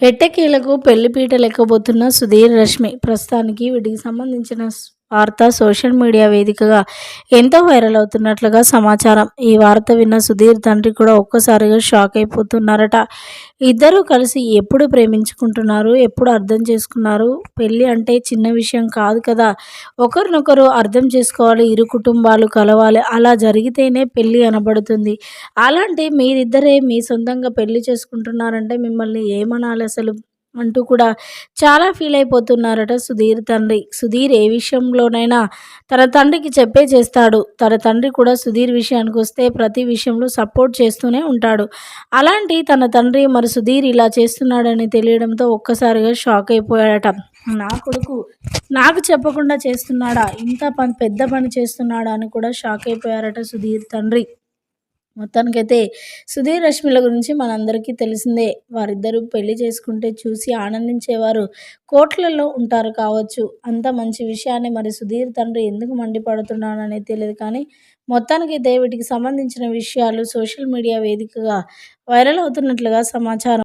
ఎట్టకేలకు పెళ్ళిపీట లెక్కబోతున్న సుధీర్ రష్మి ప్రస్తుతానికి వీటికి సంబంధించిన వార్త సోషల్ మీడియా వేదికగా ఎంతో వైరల్ అవుతున్నట్లుగా సమాచారం. ఈ వార్త విన్న సుధీర్ తండ్రి కూడా ఒక్కసారిగా షాక్ అయిపోతున్నారట. ఇద్దరూ కలిసి ఎప్పుడు ప్రేమించుకుంటున్నారు? ఎప్పుడు అర్థం చేసుకున్నారు? పెళ్ళి అంటే చిన్న విషయం కాదు కదా. ఒకరినొకరు అర్థం చేసుకోవాలి ఇరు కుటుంబాలు కలవాలి. అలా జరిగితేనే పెళ్ళి అనబడుతుంది. అలాంటి మీరిద్దరే మీ సొంతంగా పెళ్ళి చేసుకుంటున్నారంటే మిమ్మల్ని ఏమనాలి అసలు? అంటూ కూడా చాలా ఫీల్ అయిపోతున్నారట సుధీర్ తండ్రి. సుధీర్ ఏ విషయంలోనైనా తన తండ్రికి చెప్పే చేస్తాడు. తన తండ్రి కూడా సుధీర్ విషయానికి వస్తే ప్రతి విషయంలో సపోర్ట్ చేస్తూనే ఉంటాడు. అలాంటి తన తండ్రి మరి సుధీర్ ఇలా చేస్తున్నాడని తెలియడంతో ఒక్కసారిగా షాక్ అయిపోయాడట. నా కొడుకు నాకు చెప్పకుండా చేస్తున్నాడా? ఇంత పని పెద్ద పని చేస్తున్నాడా అని కూడా షాక్ అయిపోయారట సుధీర్ తండ్రి. మొత్తానికైతే సుధీర్ రష్మిల గురించి మనందరికీ తెలిసిందే. వారిద్దరూ పెళ్ళి చేసుకుంటే చూసి ఆనందించేవారు కోట్లలో ఉంటారు కావచ్చు. అంత మంచి విషయాన్ని మరి సుధీర్ తండ్రి ఎందుకు మండిపడుతున్నాడనేది తెలియదు కానీ మొత్తానికైతే వీటికి సంబంధించిన విషయాలు సోషల్ మీడియా వేదికగా వైరల్ అవుతున్నట్లుగా సమాచారం